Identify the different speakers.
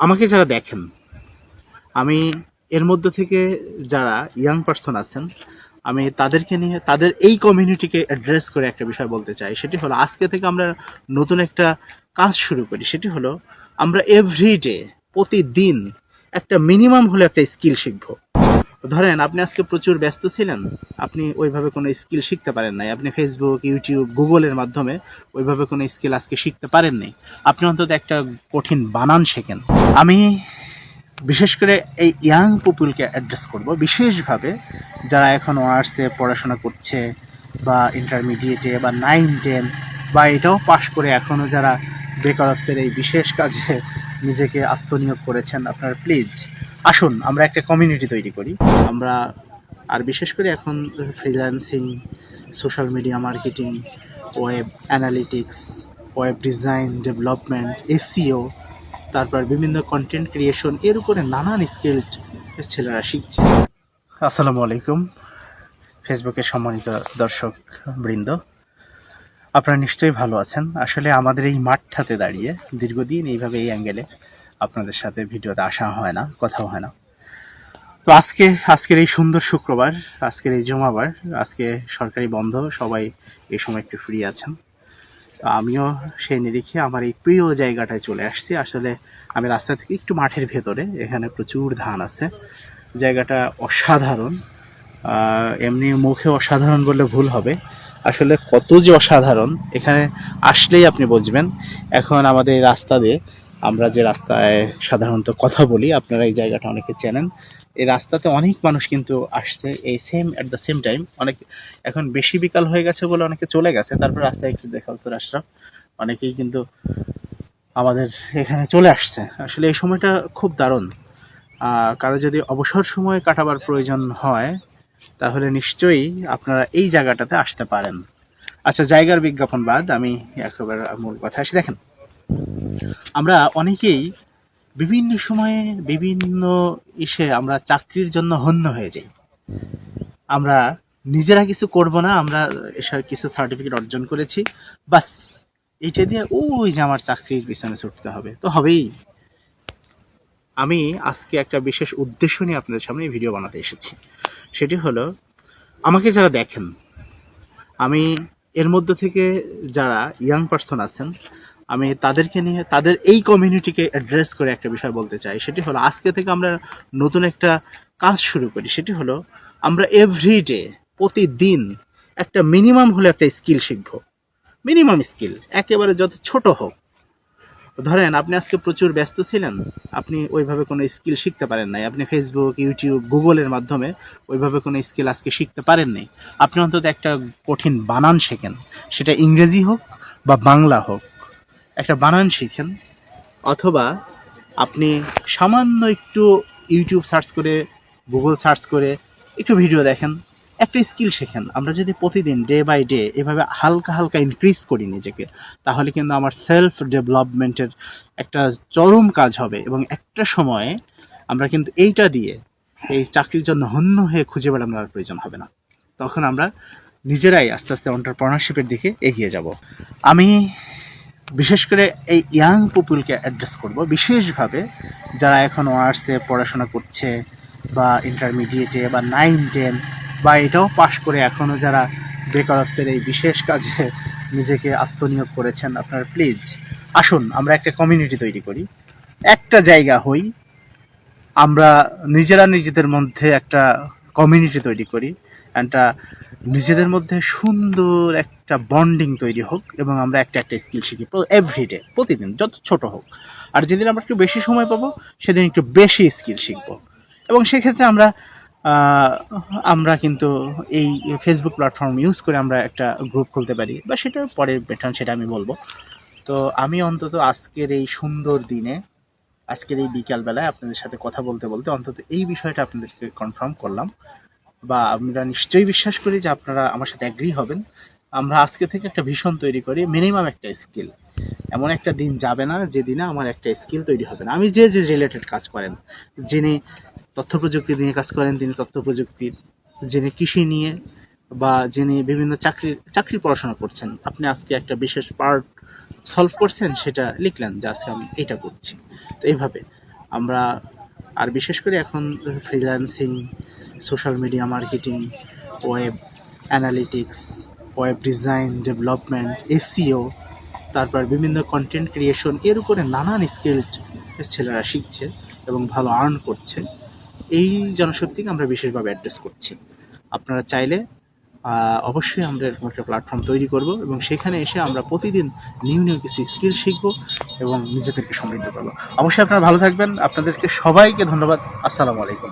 Speaker 1: আমাকে যারা দেখেন, আমি এর মধ্যে থেকে যারা ইয়াং পার্সন আছেন, আমি তাদেরকে নিয়ে, তাদের এই কমিউনিটিকে অ্যাড্রেস করে একটা বিষয় বলতে চাই। সেটি হলো, আজকে থেকে আমরা নতুন একটা কাজ শুরু করি। সেটি হলো, আমরা এভরিডে প্রতিদিন একটা মিনিমাম হলে একটা স্কিল শিখব। ধরেন, আপনি আজকে প্রচুর ব্যস্ত ছিলেন, আপনি ওইভাবে কোনো স্কিল শিখতে পারেন নাই। আপনি ফেসবুক ইউটিউব গুগলের মাধ্যমে ওইভাবে কোনো স্কিল আজকে শিখতে পারেন নাই। আপনি অন্তত একটা কঠিন বানান শেখেন। আমি বিশেষ করে এই ইয়াং পিপুলকে অ্যাড্রেস করব। বিশেষভাবে যারা এখন অনার্সে পড়াশোনা করছে বা ইন্টারমিডিয়েটে বা নাইন টেন বা এটাও পাশ করে এখনও যারা বেকারত্বের এই বিশেষ কাজে নিজেকে আত্মনিয়োগ করেছেন, আপনারা প্লিজ আসুন, আমরা একটা কমিউনিটি তৈরি করি। আমরা, আর বিশেষ করে এখন freelancing social media marketing web analytics web design development SEO তারপর বিভিন্ন কন্টেন্ট ক্রিয়েশন এর উপরে নানান স্কিল্ড ছেলেরা শিখছে। আসসালামু আলাইকুম ফেসবুকের সম্মানিত দর্শক বৃন্দ। আপনারা নিশ্চয়ই ভালো আছেন। আসলে আমাদের এই মাঠটাতে দাঁড়িয়ে দীর্ঘদিন এইভাবে এই অ্যাঙ্গেলে আপনাদের সাথে ভিডিওতে আসা হয় না, কথাও হয় না। তো আজকে, আজকের এই সুন্দর শুক্রবার, আজকের এই জমাবার, আজকে সরকারি বন্ধ, সবাই এই সময় একটু ফ্রি আছেন। আমিও সেই নিরিখে আমার এই প্রিয় জায়গাটায় চলে আসছি। আসলে আমি রাস্তা থেকে একটু মাঠের ভেতরে, এখানে প্রচুর ধান আছে। জায়গাটা অসাধারণ। এমনি মুখে অসাধারণ বললে ভুল হবে। আসলে কত যে অসাধারণ, এখানে আসলেই আপনি বুঝবেন। এখন আমাদের রাস্তা দিয়ে আমরা যে রাস্তায় সাধারণত কথা বলি, আপনারা এই জায়গাটা অনেকে চেনেন। এই রাস্তাতে অনেক মানুষ কিন্তু আসছে, এই same at the same time অনেক, এখন বেশি বিকাল হয়ে গেছে বলে অনেকে চলে গেছে। তারপর রাস্তায় একটু দেখা তো আশরাফ অনেকেই কিন্তু আমাদের এখানে চলে আসছে। আসলে এই সময়টা খুব দারুণ। কারও যদি অবসর সময় কাটাবার প্রয়োজন হয়, তাহলে নিশ্চয়ই আপনারা এই জায়গাটাতে আসতে পারেন। আচ্ছা জায়গার বিজ্ঞাপন বাদ, আমি একেবারে মূল কথা আসি। দেখেন আমরা অনেকেই বিভিন্ন সময়ে বিভিন্ন ইসে আমরা চাকরির জন্য হন্য হয়ে যাই। আমরা নিজেরা কিছু করব না, আমরা এসব কিছু সার্টিফিকেট অর্জন করেছি। বাস এইটা দিয়ে ওই যে আমার চাকরির পিছনে ছুটতে হবে। তো হবেই। আমি আজকে একটা বিশেষ উদ্দেশ্য নিয়ে আপনাদের সামনে এই ভিডিও বানাতে এসেছি। সেটি হলো, আমাকে যারা দেখেন, আমি এর মধ্যে থেকে যারা ইয়াং পার্সন আছেন আমি তাদেরকে নিয়ে, তাদের এই কমিউনিটিকে অ্যাড্রেস করে একটা বিষয় বলতে চাই। সেটি হলো, আজকে থেকে আমরা নতুন একটা কাজ শুরু করি। সেটি হলো, আমরা এভরিডে প্রতিদিন একটা মিনিমাম হলে একটা স্কিল শিখব। মিনিমাম স্কিল একেবারে যত ছোট হোক। ধরেন, আপনি আজকে প্রচুর ব্যস্ত ছিলেন, আপনি ওইভাবে কোনো স্কিল শিখতে পারেন নাই। আপনি ফেসবুক ইউটিউব গুগলের মাধ্যমে ওইভাবে কোনো স্কিল আজকে শিখতে পারেন নাই। আপনি অন্তত একটা কঠিন বানান শেখেন। সেটা ইংরেজি হোক বা বাংলা হোক। একটা বানান শিখেন, অথবা আপনি সামান্য একটু ইউটিউব সার্চ করে, গুগল সার্চ করে একটু ভিডিও দেখেন, একটা স্কিল শেখেন। আমরা যদি প্রতিদিন ডে বাই ডে এভাবে হালকা হালকা ইনক্রিজ করি নিজেকে, তাহলে কিন্তু আমার সেলফ ডেভেলপমেন্টের একটা চরম কাজ হবে এবং একটা সময়ে আমরা কিন্তু এইটা দিয়ে এই চাকরির জন্য হন্য হয়ে খুঁজে বেড়ানোর প্রয়োজন হবে না। তখন আমরা নিজেরাই আস্তে আস্তে অন্টারপ্রনারশিপের দিকে এগিয়ে যাব। আমি বিশেষ করে এই ইয়াং পিপুলকে অ্যাড্রেস করব। বিশেষভাবে যারা এখন অনার্সে পড়াশোনা করছে বা ইন্টারমিডিয়েটে বা নাইন টেন বা এটাও পাশ করে এখনও যারা বেকারত্বের এই বিশেষ কাজে নিজেকে আত্মনিয়োগ করেছেন, আপনারা প্লিজ আসুন, আমরা একটা কমিউনিটি তৈরি করি। একটা জায়গা হই, আমরা নিজেরা নিজেদের মধ্যে একটা কমিউনিটি তৈরি করি। একটা নিজেদের মধ্যে সুন্দর একটা বন্ডিং তৈরি হোক এবং আমরা একটা একটা স্কিল শিখি এভরিডে প্রতিদিন, যত ছোট হোক। আর যেদিন আমরা একটু বেশি সময় পাবো, সেদিন একটু বেশি স্কিল শিখব। এবং সেক্ষেত্রে আমরা আমরা কিন্তু এই ফেসবুক প্ল্যাটফর্ম ইউজ করে আমরা একটা গ্রুপ খুলতে পারি বা সেটা পরে বেটার সেটা আমি বলব। তো আমি অন্তত আজকের এই সুন্দর দিনে, আজকের এই বিকালবেলায় আপনাদের সাথে কথা বলতে বলতে অন্তত এই বিষয়টা আপনাদেরকে কনফার্ম করলাম। বা আমরা নিশ্চয়ই বিশ্বাস করি যে আপনারা আমার সাথে অ্যাগ্রি হবেন। আমরা আজকে থেকে একটা ভীষণ তৈরি করি মিনিমাম একটা স্কিল এমন একটা দিন যাবে না যেদিনে আমার একটা স্কিল তৈরি হবে না। আমি যে যে রিলেটেড কাজ করেন, যিনি তথ্য প্রযুক্তি নিয়ে কাজ করেন, তিনি তথ্য প্রযুক্তি, যিনি কৃষি নিয়ে বা যিনি বিভিন্ন চাকরির চাকরির পড়াশোনা করছেন, আপনি আজকে একটা বিশেষ পার্ট সলভ করছেন, সেটা লিখলেন যে আজকে আমি এটা করছি। তো এইভাবে আমরা, আর বিশেষ করে এখন freelancing social media marketing, web analytics, web design, development SEO তারপর বিভিন্ন কন্টেন্ট ক্রিয়েশন এর উপরে নানান স্কিল ছেলেরা শিখছে এবং ভালো আর্ন করছে। এই জনশক্তিকে আমরা বিশেষভাবে অ্যাড্রেস করছি। আপনারা চাইলে অবশ্যই আমরা এরকম একটা প্ল্যাটফর্ম তৈরি করব এবং সেখানে এসে আমরা প্রতিদিন নিউ নিউ কিছু স্কিল শিখব এবং নিজেদেরকে সমৃদ্ধ করব। অবশ্যই আপনারা ভালো থাকবেন। আপনাদেরকে সবাইকে ধন্যবাদ। আসসালামু আলাইকুম।